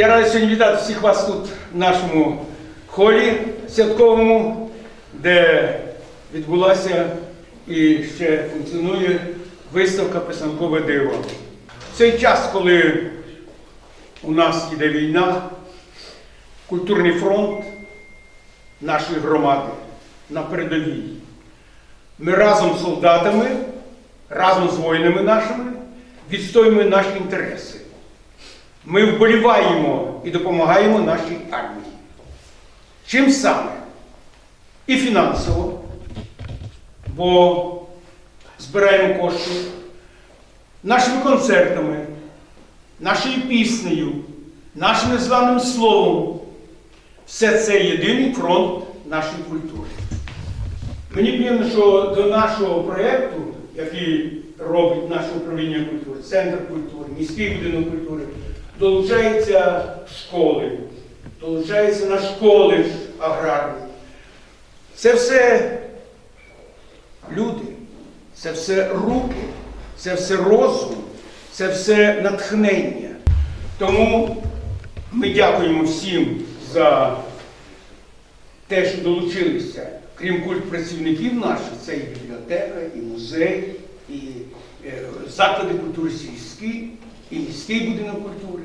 Я радий сьогодні вітати всіх вас тут, в нашому холі святковому, де відбулася і ще функціонує виставка Писанкове диво. В цей час, коли у нас йде війна, культурний фронт нашої громади на передовій. Ми разом з солдатами, разом з воїнами нашими відстоюємо наші інтереси. Ми вболіваємо і допомагаємо нашій армії. Чим саме? І фінансово, бо збираємо кошти нашими концертами, нашою піснею, нашим незламним словом. Все це єдиний фронт нашої культури. Мені приємно, що до нашого проєкту, який робить наше управління культури, Центр культури, міський будинок культури, долучаються школи, долучаються наш коледж аграрний. Це все люди, це все руки, це все розум, це все натхнення. Тому ми дякуємо всім за те, що долучилися, крім культпрацівників наших, це і бібліотека, і музей, і е, заклади культури сільські, і міський будинок культури,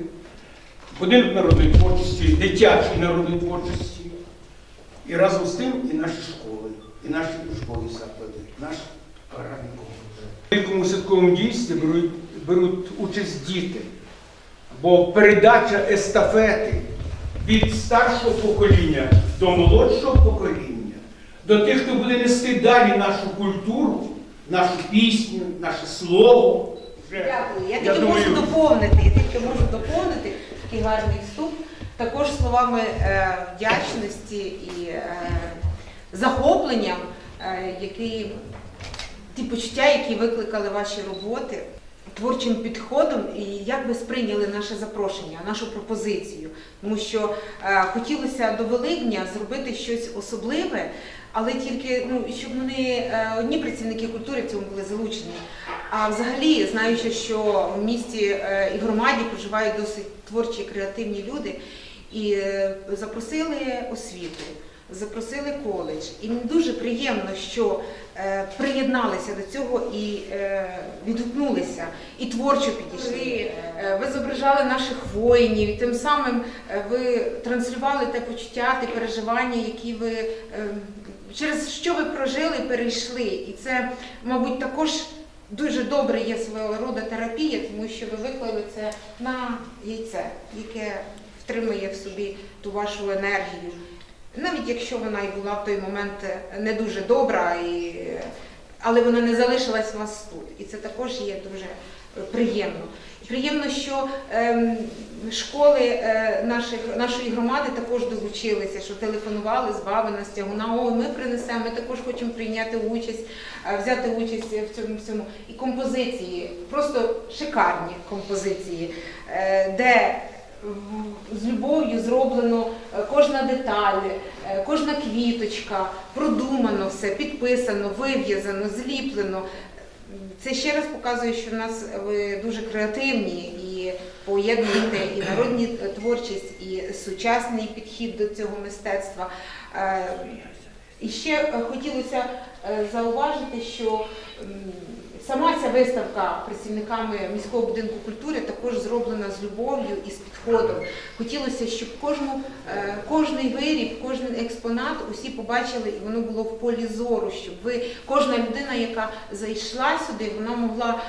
будинок народної творчості, дитячої народної творчості. І разом з тим і наші школи, і наші школи заклади, наш аграрний комплекс. В великому святковому дійстві беруть, беруть участь діти, бо передача естафети від старшого покоління до молодшого покоління, до тих, хто буде нести далі нашу культуру, нашу пісню, наше слово. Дякую. Я я тільки думаю, можу доповнити, я тільки можу доповнити такий гарний вступ. Також словами е, вдячності і е, захопленням, е, які ті почуття, які викликали ваші роботи, творчим підходом, і як ви сприйняли наше запрошення, нашу пропозицію. Тому що е, хотілося до Великдня зробити щось особливе, але тільки ну, щоб не е, одні працівники культури в цьому були залучені. А взагалі, знаючи, що в місті е, і громаді проживають досить творчі креативні люди, і е, запросили освіту, запросили коледж. І мені дуже приємно, що е, приєдналися до цього і е, відгукнулися, і творчо підійшли. Е, Ви зображали наших воїнів, і тим самим ви транслювали те почуття, те переживання, які ви через що ви прожили, перейшли. І це, мабуть, також. Дуже добре є свого роду терапія, тому що ви виклали це на яйце, яке втримує в собі ту вашу енергію. Навіть якщо вона і була в той момент не дуже добра, і... але вона не залишилась у вас тут. І це також є дуже приємно. Приємно, що ем, школи е, наших, нашої громади також долучилися, що телефонували з Бабина, з Тягуна, о, ми принесемо, ми також хочемо прийняти участь, е, взяти участь в цьому всьому. І композиції, просто шикарні композиції, е, де з любов'ю зроблено е, кожна деталь, е, кожна квіточка, продумано все, підписано, вив'язано, зліплено. Це ще раз показує, що в нас ви дуже креативні і поєднуєте і народні е, творчість, і сучасний підхід до цього мистецтва. Е, І ще е, хотілося е, зауважити, що сама ця виставка працівниками міського будинку культури також зроблена з любов'ю і з підходом. Хотілося, щоб кожну, е, кожний виріб, кожен експонат усі побачили, і воно було в полі зору, щоб ви, кожна людина, яка зайшла сюди, вона могла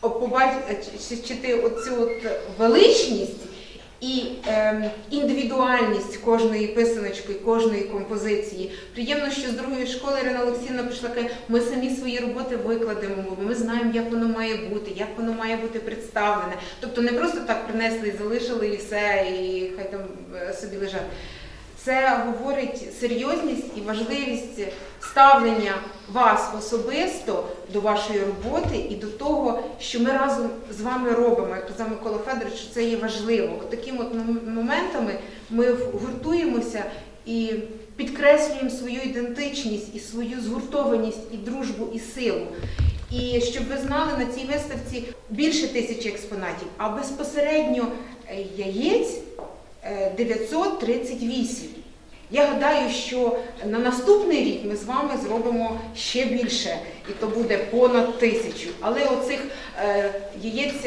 побачити оцю от величність і е, індивідуальність кожної писаночки, кожної композиції. Приємно, що з другої школи Ірина Олексійовна прийшла каже, ми самі свої роботи викладемо, ми знаємо, як воно має бути, як воно має бути представлене. Тобто не просто так принесли і залишили і все, і хай там е, собі лежать. Це говорить серйозність і важливість ставлення вас особисто до вашої роботи і до того, що ми разом з вами робимо. Як казав Микола Федорович, що це є важливо. От такими от моментами ми гуртуємося і підкреслюємо свою ідентичність і свою згуртованість, і дружбу, і силу. І щоб ви знали, на цій виставці більше тисячі експонатів, а безпосередньо е, яєць 938. Я гадаю, що на наступний рік ми з вами зробимо ще більше, і то буде понад тисячу. Але оцих е, яєць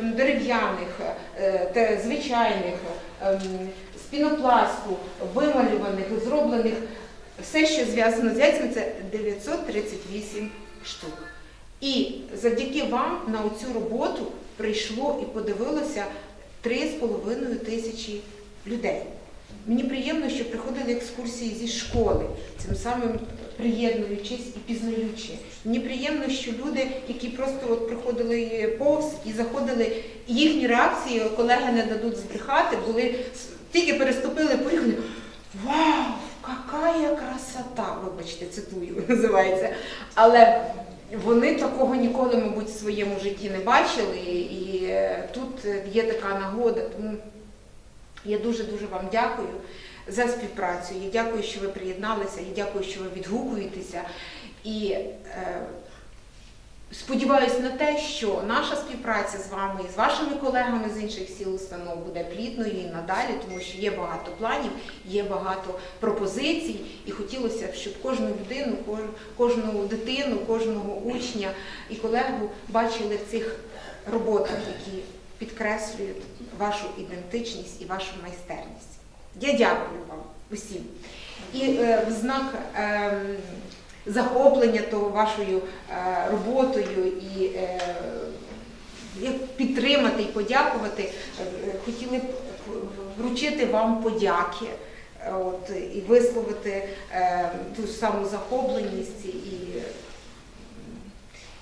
дерев'яних, е, звичайних, ем, з пінопласту, вималюваних, зроблених, все, що зв'язано з яйцями, це 938 штук. І завдяки вам на оцю роботу прийшло і подивилося 3,5 тисячі людей. Мені приємно, що приходили екскурсії зі школи, цим самим приєднуючись і пізнаючи. Мені приємно, що люди, які просто от приходили повз і заходили, їхні реакції, колеги не дадуть збрехати, були тільки переступили поріг. Вау, какая красота! Вибачте, цитую, називається. Але вони такого ніколи, мабуть, в своєму житті не бачили, і е, тут е, є така нагода. Тому я дуже-дуже вам дякую за співпрацю. Я дякую, що ви приєдналися, я дякую, що ви відгукуєтеся. І е, сподіваюся на те, що наша співпраця з вами і з вашими колегами з інших сіл установ буде плідною і надалі, тому що є багато планів, є багато пропозицій, і хотілося б, щоб кожну людину, кожну дитину, кожного учня і колегу бачили в цих роботах, які підкреслюють вашу ідентичність і вашу майстерність. Я дякую вам усім. І е, в знак ем, захоплення того вашою е, роботою і е, підтримати і подякувати, е, хотіли б вручити вам подяки. От, і висловити ту саму захопленість і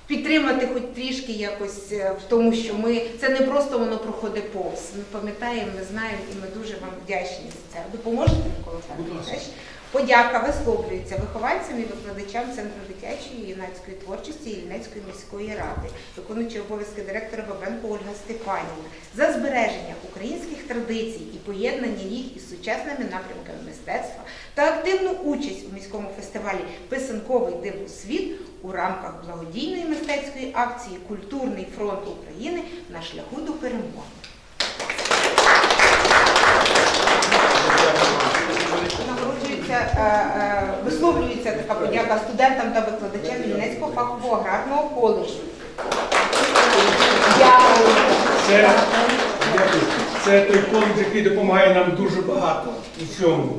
підтримати хоч трішки якось в тому, що ми це не просто воно проходить повз. Ми пам'ятаємо, ми знаємо, і ми дуже вам вдячні за це. Допоможете, Микола Будь ласка. Подяка висловлюється вихованцям і викладачам Центру дитячої і юнацької творчості Ільницької міської ради, виконуючи обов'язки директора Бабенко Ольга Степанівна за збереження українських традицій і поєднання їх із сучасними напрямками мистецтва та активну участь у міському фестивалі Писанковий диву світ у рамках благодійної мистецької акції Культурний фронт України на шляху до перемоги. Нагороджується, е, е, висловлюється така студентам та викладачам Вінницького фахового аграрного коледжу. Це, це той коледж, який допомагає нам дуже багато у цьому.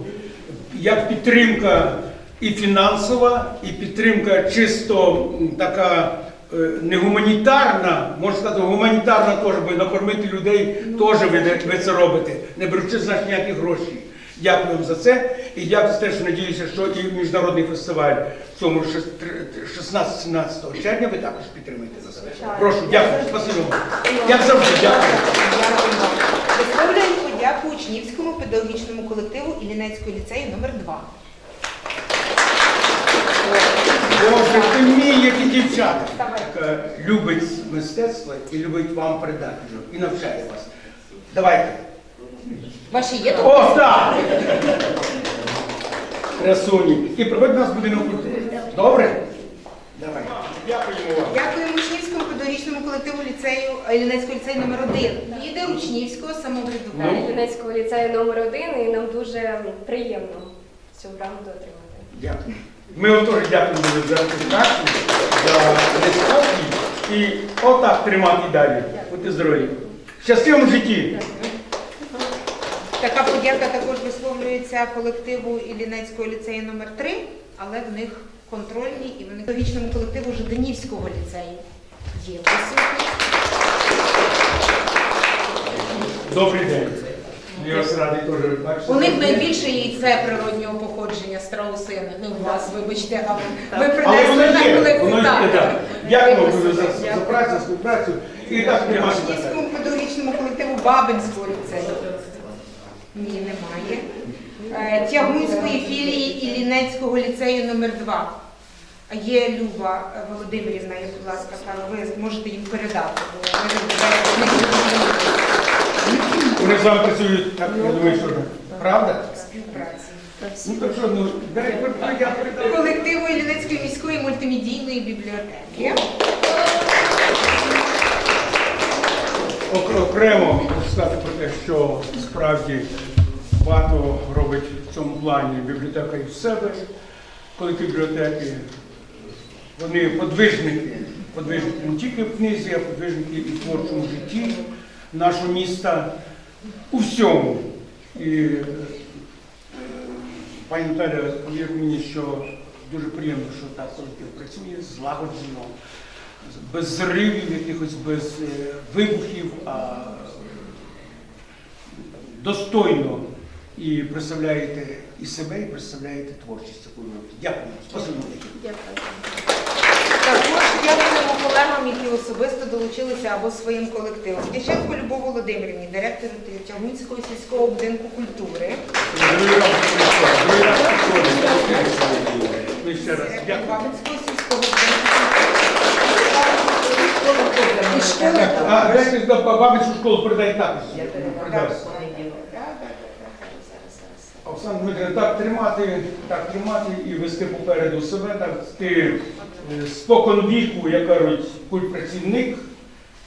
Як підтримка і фінансова, і підтримка чисто така е, не гуманітарна, можна сказати, гуманітарна теж, бо накормити людей теж ви, ви це робите, не беручи з нас ніякі гроші. Дякую вам за це. І дякую за те, що і міжнародний фестиваль в цьому 16-17 червня ви також підтримаєте за це. Прошу, дякую, спасибо вам. Як завжди, дякую. Висловлюємо подяку учнівському педагогічному колективу Іллінецького ліцею номер 2 Боже, ти мій, які дівчата. Любить мистецтво і любить вам передати і навчає вас. Давайте. Ваші є тут? О, так! Красуні. І проводь нас в будинок культури. Добре? Давай. Дякуємо вам. Дякуємо учнівському педагогічному колективу ліцею Іллінецького ліцею номер 1 Лідер учнівського самоврядування. Ну. Юнецького ліцею номер 1 і нам дуже приємно цю грамоту отримати. Дякую. Ми вам теж дякуємо за презентацію, за неспокій. І отак тримати далі. Будьте здорові. Щасливому житті! Така подяка також висловлюється колективу Іллінецького ліцею номер 3 але в них контрольні і в них колективу Жданівського ліцею є присутні. Добрий день. Я вас радий теж бачити. У них найбільше яйце природнього походження страусини. Ну, у вас, вибачте, але ви принесли воно на є, колекцію. воно є, так. Дякую дуже за, за працю, співпрацю. І так тримати. Учнівському педагогічному колективу Бабинського. Ні, немає. Е, Тягунської філії Іллінецького ліцею номер 2 Є Люба Володимирівна, я, будь ласка, пане, ви можете їм передати. бо ми розглядаємо Вони з вами працюють, так, я думаю, що правда? співпраці. Ну так що, ну, дай, я передаю. Колективу Іллінецької міської мультимедійної бібліотеки. Ок- окремо сказати про те, що справді багато робить в цьому плані бібліотека і в себе, колектив бібліотеки. Вони подвижники, подвижники не тільки в книзі, а подвижники і в творчому житті нашого міста у всьому. І е, пані Наталя, повір мені, що дуже приємно, що так колектив працює злагоджено, без зривів, якихось без е, вибухів, а достойно і представляєте і себе, і представляєте творчість таку. Дякую. Спасибо. Також дякуємо колегам, які особисто долучилися або своїм колективом. Дяченко Любов Володимирівні, директору Тягнівського сільського будинку культури. Ну, ще раз Директор дякую. Культури. І школи А, дайте бабицю школу передай також. Передай. Оксана Дмитрівна, так тримати, так тримати і вести попереду себе, так ти е, спокон віку, як кажуть, будь працівник.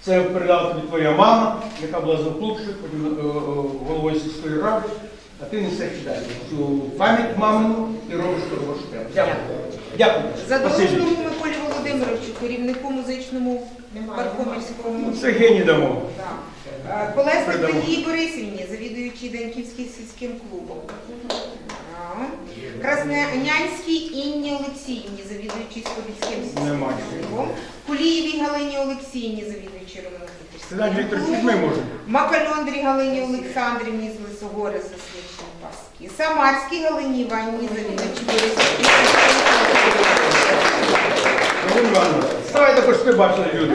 Це передала тобі твоя мама, яка була завклубшою, потім е, е, головою сільської ради, а ти несеш далі. Цю пам'ять мамину і робиш того, що треба. Дякую. Дякую. Спасибі. Задорожному Миколі Володимировичу, керівнику музичному Пархомівському. Ну, Це геній дамо. Е, Колесник Надії Борисівні, завідуючий Даньківським сільським клубом. Так. Краснянянській Інні Олексіївні, завідуючий Скобіцьким сільським Нема. клубом. Кулієвій Галині Олексіївні, завідуючий Сідай, Віктор, може. Макальондрі Галині Олександрівні з Лисогори заслідчені Паски. Самарській Галині Іванівні, завідуючий Борисівським сільським Галина Івановна, Ставай також ти бачили люди.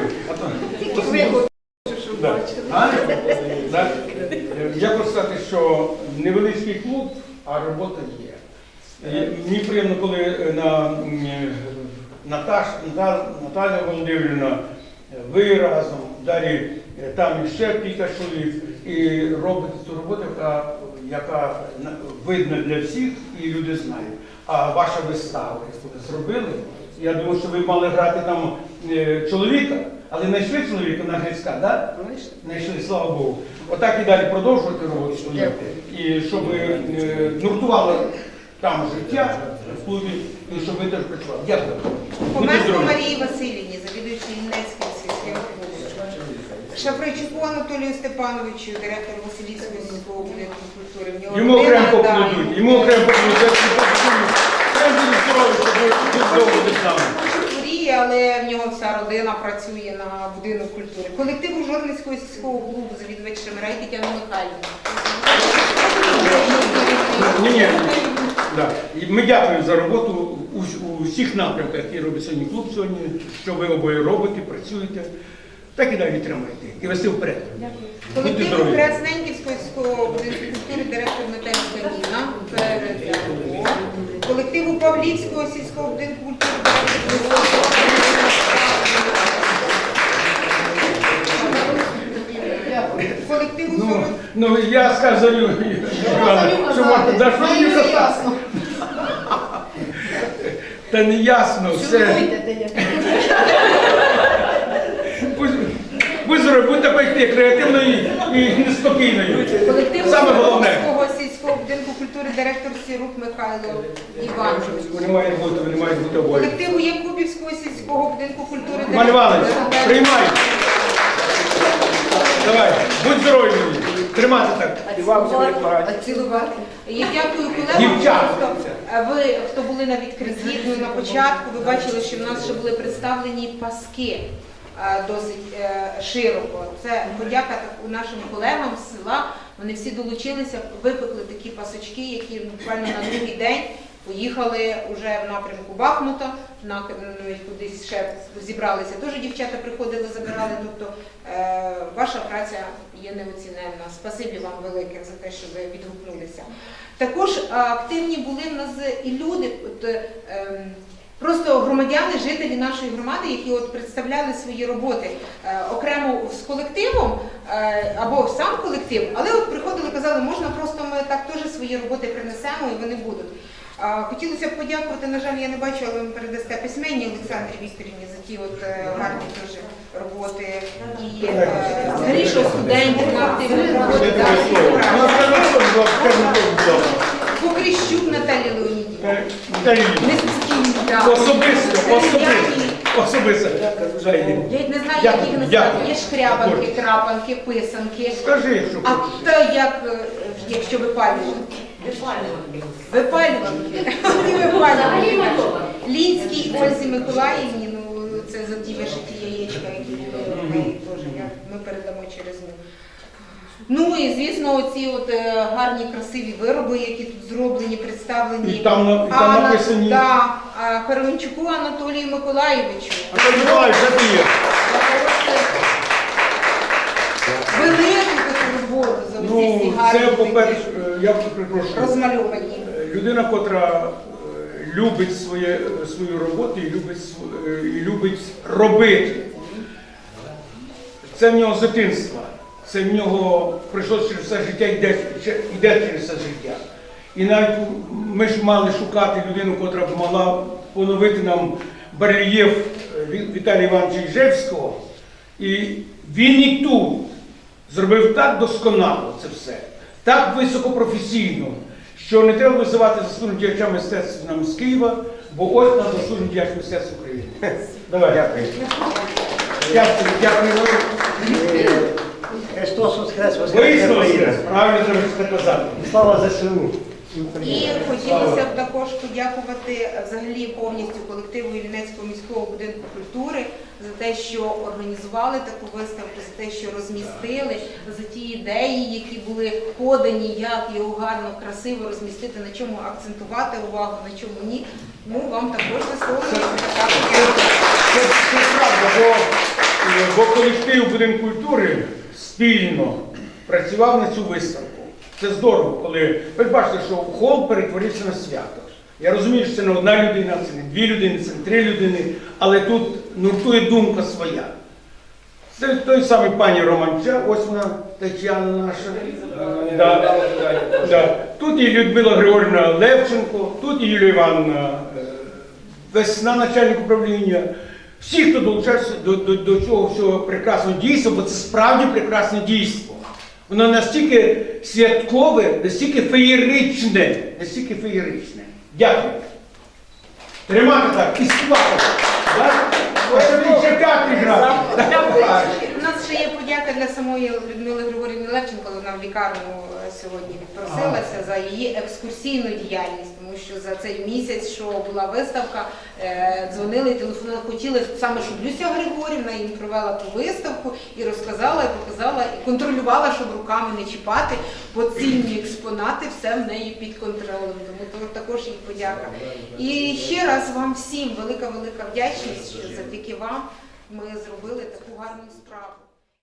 Я хочу сказати, що невеличкий клуб, а робота є. Мені приємно, коли е, на е, Наташ, Наталя Володимирівна, е, ви разом, далі там ще кілька чоловік, і робите цю роботу, яка, яка видна для всіх і люди знають. А ваша вистава, яку ви зробили, я думаю, що ви мали грати там е, чоловіка, але знайшли чоловіка на Грицька, так? Знайшли, слава Богу. Отак і далі продовжувати роботу свою. І щоб е, нуртувало там життя в клубі, і щоб ви теж працювали. Дякую. Будьте Марії Васильівні, завідуючий Іллецьким сільським клубом. Шафричуку Анатолію Степановичу, директору Василівського сільського будинку культури. В нього Йому окремо да, поплодують, йому окремо поплодують. Я дуже здоровий, щоб ви довго бути з нами. хворіє, але в нього вся родина працює на будинок культури. Колективу Жорницького сільського клубу, завідувач Шемирай Тетяна Михайлівна. І ми дякуємо за роботу у, всіх напрямках, які робить сьогодні клуб сьогодні, що ви обоє робите, працюєте. Так і далі тримайте. І вести вперед. Здорові. Красненківського сільського будинку культури директор Наталя Ніна. Колективу Павлівського сільського будинку культури директор Ну, Сорок- ну я сказаю, Івана, що можна, да що мені казати? Та не ясно, все. Будь, будь здоровий, будь такою креативною і неспокійною. Колективу Саме головне. Сільського будинку культури директор Сірук Михайло Іванович. Вони мають бути, вони мають бути обоє. Колективу Якубівського сільського будинку культури Іванович, директор- приймай. Давай, будь здоровий мені. Тримати так. А цілувати. Я дякую колегам. Ви, хто були на відкритті ну, на початку, ви бачили, що в нас ще були представлені паски е, досить е, широко. Це подяка так- нашим колегам з села. Вони всі долучилися, випекли такі пасочки, які буквально на другий день поїхали вже в напрямку Бахмута, на кудись ще зібралися. Теж дівчата приходили, забирали. Тобто е, ваша праця є неоціненна. Спасибі вам велике за те, що ви відгукнулися. Також е, активні були в нас і люди. От, е, ем, Просто громадяни, жителі нашої громади, які от представляли свої роботи е, окремо з колективом е, або сам колектив, але от приходили, казали, можна просто ми так теж свої роботи принесемо і вони будуть. Хотілося б подякувати, на жаль, я не бачу, але ви передасте письменні Олександрі Вікторівні за ті от е, гарні дуже роботи і е, що студентів. Ну? Покріщук. Е, Низький, так. Особисто, особисто, особисто. Я не знаю, як їх назвати. Є шкрябанки, крапанки, писанки. Скажи, що А то як, е, якщо випалювати? Випалюванки. Випалюванки. Лінській Ользі Миколаївні, ну це за ті вишиті яєчка, які були в неї теж. я- Ми передамо через нього. Ну і звісно, оці от е, гарні красиві вироби, які тут зроблені, представлені. І там на- і там Анна- написані- Да, а, Хароменчуку Анатолію Миколаївичу. А то Миколаїв, є? Велику таку роботу за всі Ну, це, по-перше, е, я перепрошую. розмальовані. Е, Людина, котра е, любить своє, свою роботу і любить, св- е, і любить робити. Це в нього з дитинства. Це в нього пройшло через все життя, йде, ще- йде через все життя. І навіть ми ж мали шукати людину, котра б мала поновити нам барельєф е, Ві- Віталія Івановича Іжевського. І він і тут зробив так досконало це все, так високопрофесійно, що не треба визивати заслуженого діяча мистецтва нам з Києва, бо ось на заслужений діяч мистецтва України. Давай. Дякую. Дякую, дякую. Христос Воскрес, Воскрес Вияснилося, Україна. правильно треба це казати. Слава ЗСУ. І хотілося б також подякувати взагалі повністю колективу Іллінецького міського будинку культури за те, що організували таку виставку, за те, що розмістили, за ті ідеї, які були подані, як його гарно, красиво розмістити, на чому акцентувати увагу, на чому ні. Ну вам також висловлюється така. Це, правда, бо, бо колектив будинку культури спільно працював на цю виставку. Це здорово, коли ви ж бачите, що хол перетворився на свято. Я розумію, що це не одна людина, це не дві людини, це не три людини, але тут нуртує думка своя. Це той самий пані Романча, ось вона Тетяна наша. Да, да. Тут і Людмила Григорівна Левченко, тут і Юлія Івановна е, Весна, начальник управління. Всі, хто долучався до, до, до цього всього прекрасного дійства, бо це справді прекрасне дійство. Воно настільки святкове, настільки феєричне, настільки феєричне. Дякую. Тримати так і співати. Ось тобі чекати грати. Для самої Людмили Григорівни Левченко, вона в лікарню е, сьогодні відпросилася за її екскурсійну діяльність, тому що за цей місяць, що була виставка, е, дзвонили, телефонували, хотіли саме, щоб Люся Григорівна їм провела ту виставку і розказала, і показала, і контролювала, щоб руками не чіпати, бо цінні експонати все в неї під контролем. Тому також їй подяка. І ще раз вам всім велика велика вдячність, що завдяки вам ми зробили таку гарну справу.